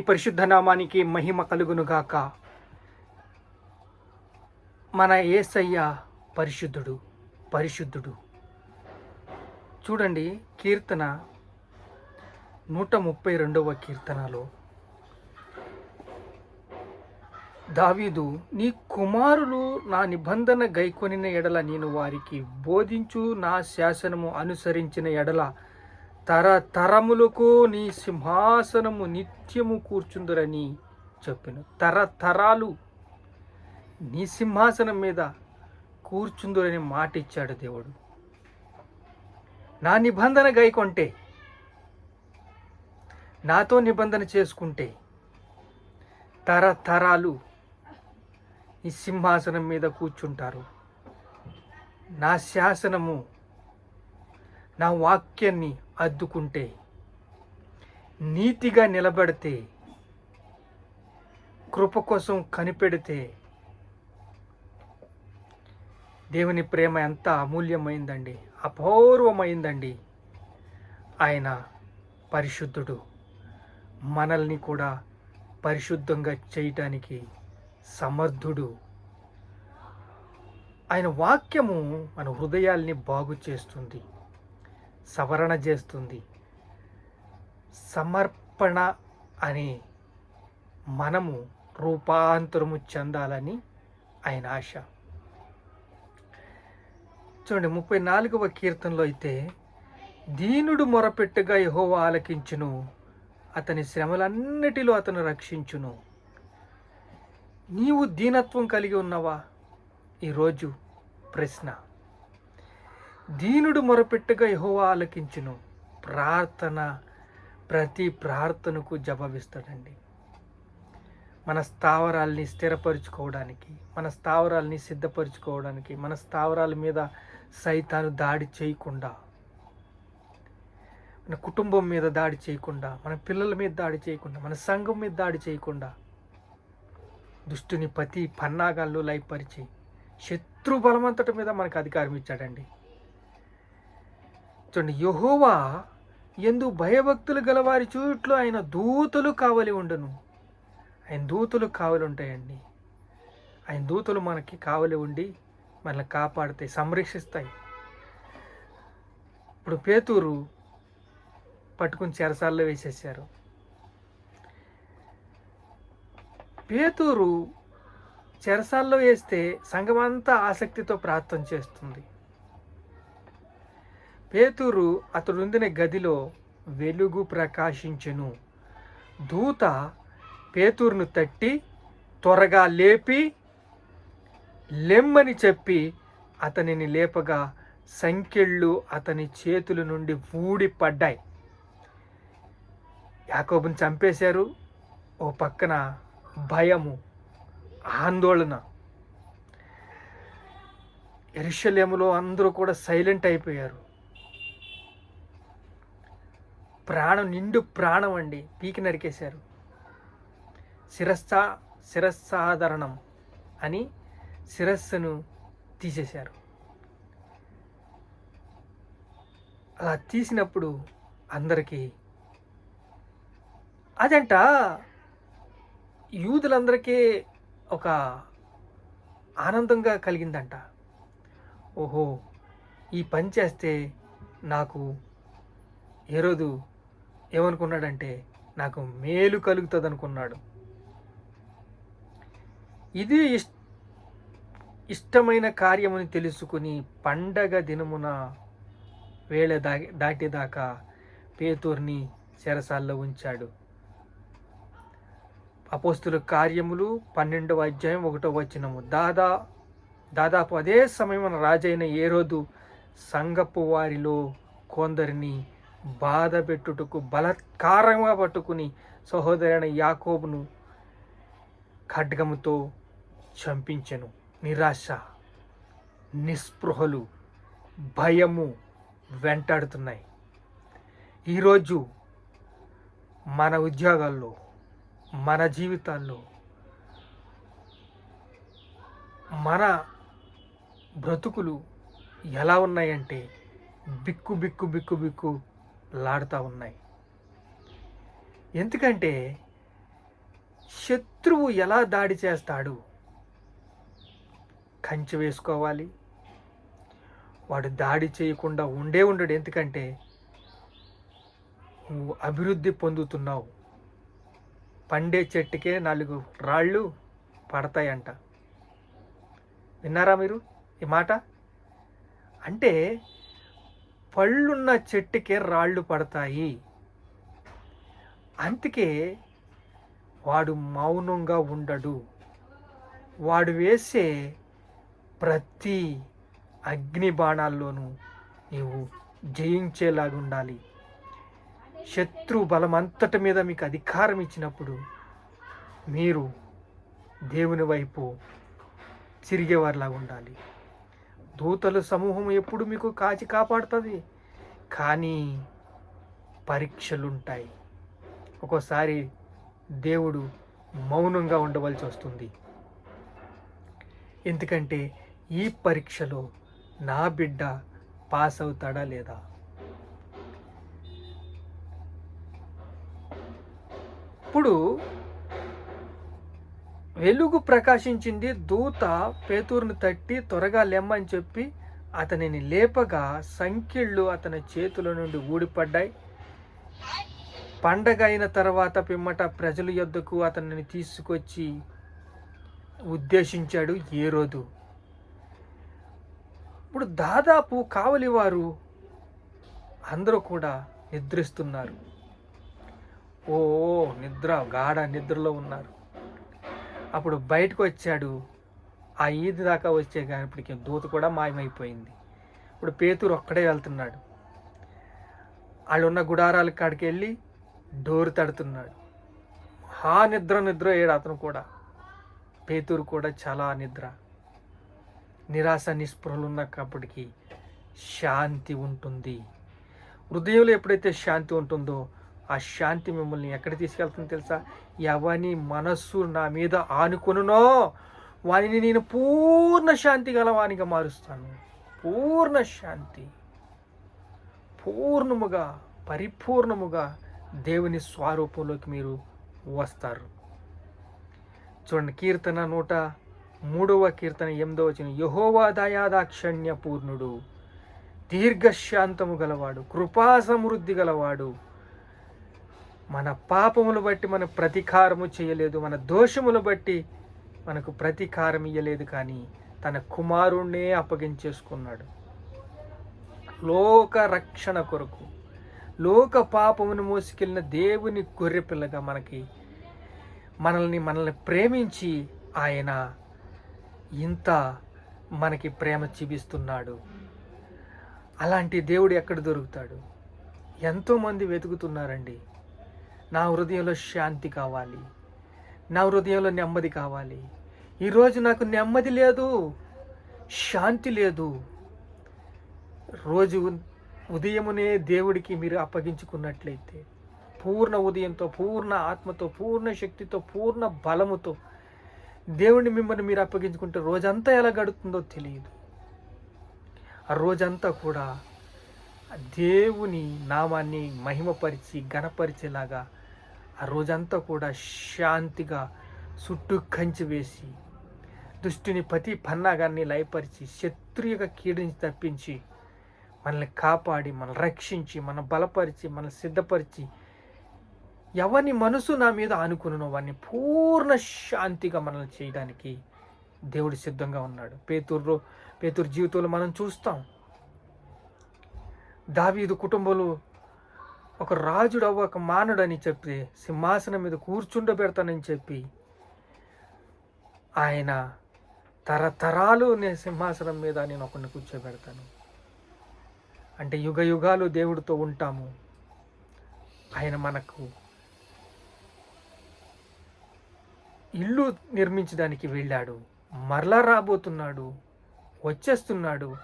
పరిశుద్ధ నామానికి మహిమ కలుగునుగాక. మన ఏసయ్య పరిశుద్ధుడు పరిశుద్ధుడు. చూడండి కీర్తన నూట ముప్పై రెండవ కీర్తనలో. దావీదు నీ కుమారులు నా నిబంధన గైకొనిన ఎడల నేను వారికి బోధించు నా శాసనము అనుసరించిన ఎడల తరతరములకు నీ సింహాసనము నిత్యము కూర్చుందురని చెప్పిన తరతరాలు నీ సింహాసనం మీద కూర్చుందురని మాట ఇచ్చాడు దేవుడు. నా నిబంధన గైకొంటే నాతో నిబంధన చేసుకుంటే తరతరాలు ఈ సింహాసనం మీద కూర్చుంటారు. నా శాసనము నా వాక్యాన్ని అద్దుకుంటే నీతిగా నిలబడితే కృప కోసం కనిపెడితే దేవుని ప్రేమ ఎంత అమూల్యమైందండి అపూర్వమైందండి. ఆయన పరిశుద్ధుడు. మనల్ని కూడా పరిశుద్ధంగా చేయటానికి సమర్థుడు. ఆయన వాక్యము మన హృదయాల్ని బాగు చేస్తుంది. సవరణ చేస్తుంది. సమర్పణ అనే మనము రూపాంతరము చెందాలని ఆయన ఆశ. చూడండి ముప్పై నాలుగవ కీర్తనలో అయితే దీనుడు మొరపెట్టుగా యహోవా ఆలకించును అతని శ్రమలన్నిటిలో అతను రక్షించును. నీవు దీనత్వం కలిగి ఉన్నవా? ఈరోజు ప్రశ్న. దీనుడు మొరపెట్టుగా యహోవా ఆలకించును. ప్రార్థన ప్రతి ప్రార్థనకు జవాబిస్తాడండి. మన స్థావరాల్ని స్థిరపరుచుకోవడానికి మన స్థావరాల్ని సిద్ధపరచుకోవడానికి మన స్థావరాల మీద సైతాను దాడి చేయకుండా మన కుటుంబం మీద దాడి చేయకుండా మన పిల్లల మీద దాడి చేయకుండా మన సంఘం మీద దాడి చేయకుండా దుష్టుని పతి పన్నాగాల్లో లైపరిచి శత్రు బలమంతటి మీద మనకు అధికారం ఇచ్చాడండి. చూడండి యహోవా ఎందు భయభక్తులు గలవారి చూట్లో ఆయన దూతలు కావలి ఉండను. ఆయన దూతలు కావలి ఉంటాయండి. ఆయన దూతలు మనకి కావలి ఉండి మనల్ని కాపాడుతాయి సంరక్షిస్తాయి. ఇప్పుడు పేతూరు పట్టుకుని చెరసాల్లో వేసేసారు పేతూరు చెరసాల్లో వేస్తే సంఘమంతా ఆసక్తితో ప్రార్థన చేస్తుంది. పేతురు అతడుందిన గదిలో వెలుగు ప్రకాశించెను. దూత పేతురును తట్టి త్వరగా లేపి లెమ్మని చెప్పి అతనిని లేపగా సంఖ్యళ్ళు అతని చేతుల నుండి ఊడిపడ్డాయి. యాకోబుని చంపేశారు. ఓ పక్కన భయము ఆందోళన. ఎరుషలేములో అందరూ కూడా సైలెంట్ అయిపోయారు. ప్రాణం నిండు ప్రాణం అండి. పీకి నరికేశారు. శిరస్సా శిరస్సాధరణం అని శిరస్సును తీసేశారు. అలా తీసినప్పుడు అందరికీ అదంట యూదులందరికీ ఒక ఆనందంగా కలిగిందంట. ఓహో ఈ పని చేస్తే నాకు ఏ రోజు ఏమనుకున్నాడంటే నాకు మేలు కలుగుతుంది అనుకున్నాడు ఇది ఇష్ ఇష్టమైన కార్యముని తెలుసుకుని పండగ దినమున వేళ దా దాటేదాకా పేతూర్ని చెరసాల్లో ఉంచాడు. అపోస్తుల కార్యములు పన్నెండవ అధ్యాయం ఒకటో వచనము. దాదా దాదాపు అదే సమయమున రాజైన ఏ రోజు సంగపు వారిలో కొందరిని బాధ పెట్టుటకు బలత్కారంగా పట్టుకుని సహోదరైన యాకోబును ఖడ్గముతో చంపించెను. నిరాశ నిస్పృహలు భయము వెంటాడుతున్నాయి. ఈరోజు మన ఉద్యోగాల్లో మన జీవితాల్లో మన బ్రతుకులు ఎలా ఉన్నాయంటే బిక్కు బిక్కు బిక్కు బిక్కు లాడుతూ ఉన్నాయి. ఎందుకంటే శత్రువు ఎలా దాడి చేస్తాడు? కంచె వేసుకోవాలి. వాడు దాడి చేయకుండా ఉండే ఉండడు. ఎందుకంటే నువ్వు అభివృద్ధి పొందుతున్నావు. పండే చెట్టుకే నాలుగు రాళ్ళు పడతాయంట. విన్నారా మీరు ఈ మాట? అంటే పళ్ళున్న చెట్టుకే రాళ్ళు పడతాయి. అందుకే వాడు మౌనంగా ఉండడు. వాడు వేసే ప్రతి అగ్ని బాణాల్లోనూ నీవు జయించేలాగా ఉండాలి. శత్రు బలమంతటి మీద మీకు అధికారం ఇచ్చినప్పుడు మీరు దేవుని వైపు తిరిగేవారిలాగా ఉండాలి. దూతల సమూహం ఎప్పుడు మీకు కాచి కాపాడుతుంది? కానీ పరీక్షలుంటాయి. ఒక్కోసారి దేవుడు మౌనంగా ఉండవలసి వస్తుంది. ఎందుకంటే ఈ పరీక్షలో నా బిడ్డ పాస్ అవుతాడా లేదా? ఇప్పుడు వెలుగు ప్రకాశించింది దూత పేతూరును తట్టి త్వరగా లెమ్మని చెప్పి అతనిని లేపగా సంఖ్యళ్ళు అతని చేతుల నుండి ఊడిపడ్డాయి. పండగ అయిన తర్వాత పిమ్మట ప్రజల యొద్దకు అతనిని తీసుకొచ్చి ఉద్దేశించాడు ఏ రోజు ఇప్పుడు దాదాపు కావలివారు అందరూ కూడా నిద్రిస్తున్నారు. ఓ నిద్ర గాఢ నిద్రలో ఉన్నారు. అప్పుడు బయటకు వచ్చాడు. ఆ ఈది దాకా వచ్చే కానిప్పటికీ దూత కూడా మాయమైపోయింది. ఇప్పుడు పేతురు ఒక్కడే వెళ్తున్నాడు. వాళ్ళున్న గుడారాల కాడికి వెళ్ళి డోరు తడుతున్నాడు. హా నిద్ర నిద్ర అయ్యాడు అతను కూడా. పేతురు కూడా చాలా నిద్ర. నిరాశ నిస్పృహలు ఉన్నప్పటికీ శాంతి ఉంటుంది. హృదయంలో ఎప్పుడైతే శాంతి ఉంటుందో ఆ శాంతి మిమ్మల్ని ఎక్కడ తీసుకెళ్తుందో తెలుసా? ఎవని మనస్సు నా మీద ఆనుకొనునో వానిని నేను పూర్ణ శాంతి గలవానిగా మారుస్తాను. పూర్ణ శాంతి. పూర్ణముగా పరిపూర్ణముగా దేవుని స్వరూపంలోకి మీరు వస్తారు. చూడండి కీర్తన నూట మూడవ కీర్తన ఎనిమిదవ వచ్చిన యహోవా దయాదాక్షణ్య పూర్ణుడు దీర్ఘశాంతము గలవాడు కృపా సమృద్ధి గలవాడు మన పాపములు బట్టి మన ప్రతీకారము చేయలేదు మన దోషములు బట్టి మనకు ప్రతీకారం ఇయ్యలేదు కానీ తన కుమారుణ్ణే అప్పగించేసుకున్నాడు. లోక రక్షణ కొరకు లోక పాపమును మోసుకెళ్ళిన దేవుని గొర్రెపిల్లగా మనకి మనల్ని మనల్ని ప్రేమించి ఆయన ఇంత మనకి ప్రేమ చూపిస్తున్నాడు. అలాంటి దేవుడు ఎక్కడ దొరుకుతాడు? ఎంతోమంది వెతుకుతున్నారండి. నా హృదయంలో శాంతి కావాలి. నా హృదయంలో నెమ్మది కావాలి. ఈరోజు నాకు నెమ్మది లేదు శాంతి లేదు. రోజు ఉదయమునే దేవుడికి మీరు అప్పగించుకున్నట్లయితే పూర్ణ ఉదయంతో పూర్ణ ఆత్మతో పూర్ణ శక్తితో పూర్ణ బలముతో దేవుడిని మిమ్మల్ని మీరు అప్పగించుకుంటే రోజంతా ఎలా గడుతుందో తెలియదు. ఆ రోజంతా కూడా దేవుని నామాన్ని మహిమపరిచి గణపరిచేలాగా ఆ రోజంతా కూడా శాంతిగా చుట్టూ కంచి వేసి దుష్టుని ప్రతి పన్నాగాన్ని లయపరిచి శత్రు యొక్క కీడుని తప్పించి మనల్ని కాపాడి మనల్ని రక్షించి మన బలపరిచి మనల్ని సిద్ధపరిచి ఎవరిని మనసు నా మీద అనుకున్నో వారిని పూర్ణ శాంతిగా మనల్ని చేయడానికి దేవుడు సిద్ధంగా ఉన్నాడు. పేతూరు పేతూరు జీవితంలో మనం చూస్తాం. దావీదు కుటుంబంలో ఒక రాజుడు ఒక మానుడని చెప్పి సింహాసనం మీద కూర్చుండబెడతానని చెప్పి ఆయన తరతరాలు నేను సింహాసనం మీద నేను ఒకరిని కూర్చోబెడతాను. అంటే యుగ యుగాలు దేవుడితో ఉంటాము. ఆయన మనకు ఇల్లు నిర్మించడానికి వెళ్ళాడు. మరలా రాబోతున్నాడు. వచ్చేస్తున్నాడు.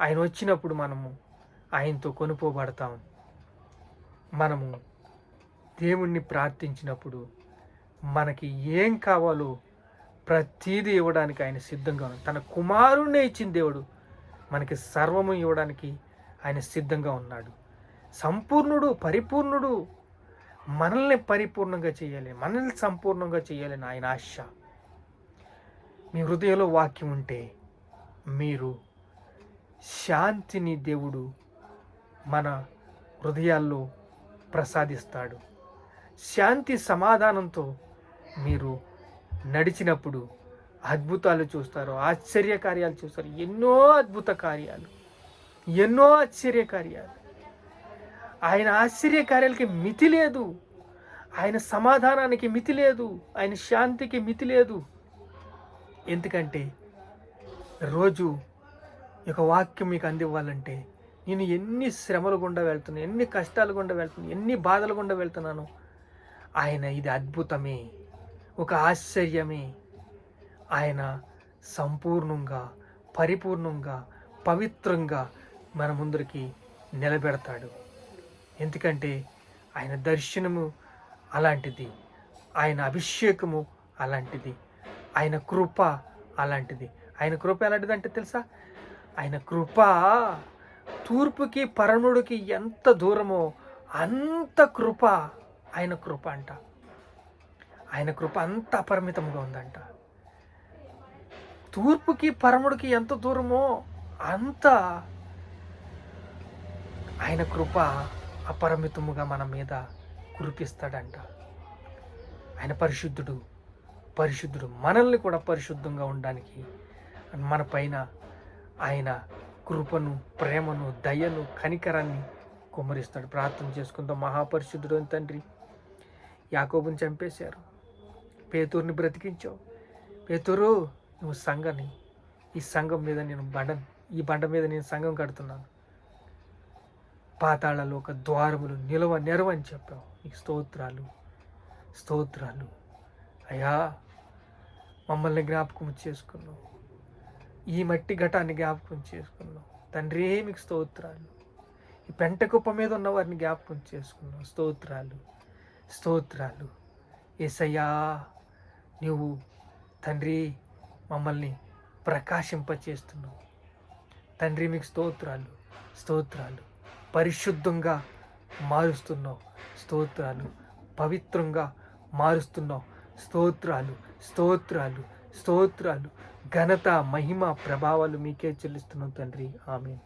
ఆయన వచ్చినప్పుడు మనము ఆయనతో కొనుక్కోబడతాం మనము దేవుణ్ణి ప్రార్థించినప్పుడు మనకి ఏం కావాలో ప్రతీది ఇవ్వడానికి ఆయన సిద్ధంగా ఉన్నాడు. తన కుమారుణ్ణే ఇచ్చిన దేవుడు మనకి సర్వము ఇవ్వడానికి ఆయన సిద్ధంగా ఉన్నాడు. సంపూర్ణుడు పరిపూర్ణుడు మనల్ని పరిపూర్ణంగా చేయాలి. మనల్ని సంపూర్ణంగా చేయాలని ఆయన ఆశ. మీ హృదయంలో వాక్యం ఉంటే మీరు శాంతిని దేవుడు మన హృదయాల్లో ప్రసాదిస్తాడు. శాంతి సమాధానంతో మీరు నడిచినప్పుడు అద్భుతాలు చూస్తారు ఆశ్చర్య కార్యాలు చూస్తారు. ఎన్నో అద్భుత కార్యాలు ఎన్నో ఆశ్చర్య కార్యాలు ఆయన ఆశ్చర్య కార్యాలకి మితి లేదు. ఆయన సమాధానానికి మితి లేదు. ఆయన శాంతికి మితి లేదు. ఎందుకంటే రోజు యొక్క వాక్యం మీకు అందివ్వాలంటే నేను ఎన్ని శ్రమలు గుండా వెళ్తున్నాను ఎన్ని కష్టాలు గుండా వెళ్తున్నాను ఎన్ని బాధలు గుండా వెళ్తున్నాను ఆయన ఇది అద్భుతమే ఒక ఆశ్చర్యమే. ఆయన సంపూర్ణంగా పరిపూర్ణంగా పవిత్రంగా మన ముందరికి నిలబెడతాడు. ఎందుకంటే ఆయన దర్శనము అలాంటిది ఆయన అభిషేకము అలాంటిది ఆయన కృప అలాంటిది. ఆయన కృప ఎలాంటిదంటే తెలుసా? ఆయన కృప తూర్పుకి పరముడికి ఎంత దూరమో అంత కృప ఆయన కృప అంట. ఆయన కృప అంత అపరిమితంగా ఉందంట. తూర్పుకి పరముడికి ఎంత దూరమో అంత ఆయన కృప అపరిమితముగా మన మీద కురిపిస్తాడంట. ఆయన పరిశుద్ధుడు పరిశుద్ధుడు మనల్ని కూడా పరిశుద్ధంగా ఉండడానికి మన పైన ఆయన కృపను ప్రేమను దయను కనికరాన్ని కుమరిస్తాడు. ప్రార్థన చేసుకుందాం. మహాపరిశుద్ధుడు తండ్రి యాకోబుని చంపేశారు. పేతూరుని బ్రతికించావు. పేతూరు నువ్వు సంఘని ఈ సంఘం మీద నేను బండ ఈ బండ మీద నేను సంఘం కడుతున్నాను. పాతాళలో ఒక ద్వారములు నిలవ నెరవని చెప్పావు. నీకు స్తోత్రాలు స్తోత్రాలు. అయ్యా మమ్మల్ని జ్ఞాపకం చేసుకున్నావు. ఈ మట్టి ఘటాన్ని జ్ఞాపకం చేసుకున్నాం. తండ్రి మీకు స్తోత్రాలు. ఈ పెంట కుప్ప మీద ఉన్న వారిని జ్ఞాపకం చేసుకున్నాం. స్తోత్రాలు స్తోత్రాలు. ఏసయ్యా నువ్వు తండ్రి మమ్మల్ని ప్రకాశింపచేస్తున్నావు. తండ్రి మీకు స్తోత్రాలు స్తోత్రాలు. పరిశుద్ధంగా మారుస్తున్నావు. స్తోత్రాలు. పవిత్రంగా మారుస్తున్నావు. స్తోత్రాలు స్తోత్రాలు స్తోత్రాలు. ఘనత మహిమ ప్రభావాలు మీకే చెల్లిస్తున్నాం తండ్రి. ఆమె